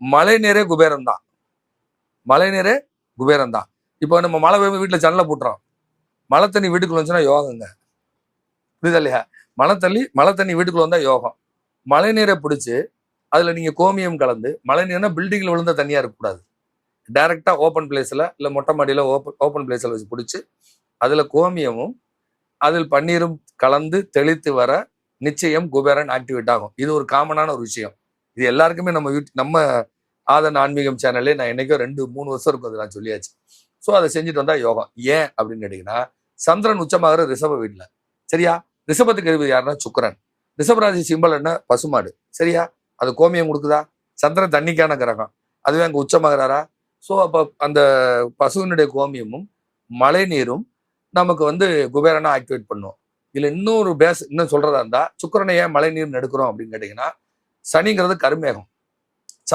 மழை நீரே குபேரம் தான் மழை நீரே குபேரம் தான் இப்போ நம்ம மழை பெய்யும் வீட்டில் ஜன்னலை போட்டுறோம். மழை தண்ணி வீட்டுக்குள்ள வந்துச்சுன்னா யோகங்க. புரியுதா இல்லையா? மழை தண்ணி மழை தண்ணி வீட்டுக்குள்ள வந்தால் யோகம். மழை நீரை பிடிச்சி அதில் நீங்கள் கோமியம் கலந்து மழை நீர்னா பில்டிங்கில் விழுந்த தண்ணியாக இருக்கக்கூடாது. டைரெக்டாக ஓப்பன் பிளேஸில் இல்லை மொட்டை மாடியில் ஓப்பன் ஓப்பன் பிளேஸில் வச்சு பிடிச்சி அதில் கோமியமும் அதில் பன்னீரும் கலந்து தெளித்து வர நிச்சயம் குபேரன் ஆக்டிவேட் ஆகும். இது ஒரு காமனான ஒரு விஷயம். இது எல்லாருக்குமே நம்ம யூடியூப் நம்ம ஆதன் ஆன்மீகம் சேனல்லே நான் என்னைக்கோ ரெண்டு மூணு வருஷம் இருக்கும் அது நான் சொல்லியாச்சு. ஸோ அதை செஞ்சுட்டு வந்தால் யோகம். ஏன் அப்படின்னு கேட்டிங்கன்னா சந்திரன் உச்சமாகிற ரிஷப வீட்டில் சரியா? ரிஷபத்துக்கு எழுபது யாருன்னா சுக்கிரன். ரிஷபராசி சிம்பல் என்ன? பசுமாடு. சரியா? அது கோமியம் கொடுக்குதா? சந்திரன் தண்ணிக்கான கிரகம். அதுவே அங்கே உச்சமாகிறாரா? ஸோ அப்போ அந்த பசுவினுடைய கோமியமும் மழை நீரும் நமக்கு வந்து குபேரனை ஆக்டிவேட் பண்ணும். இதில் இன்னொரு பேஸ் இன்னும் சொல்கிறதா இருந்தால் சுக்கிரனை ஏன் மழை நீர் எடுக்கிறோம் அப்படின்னு கேட்டிங்கன்னா சனிங்கிறது கருமேகம்.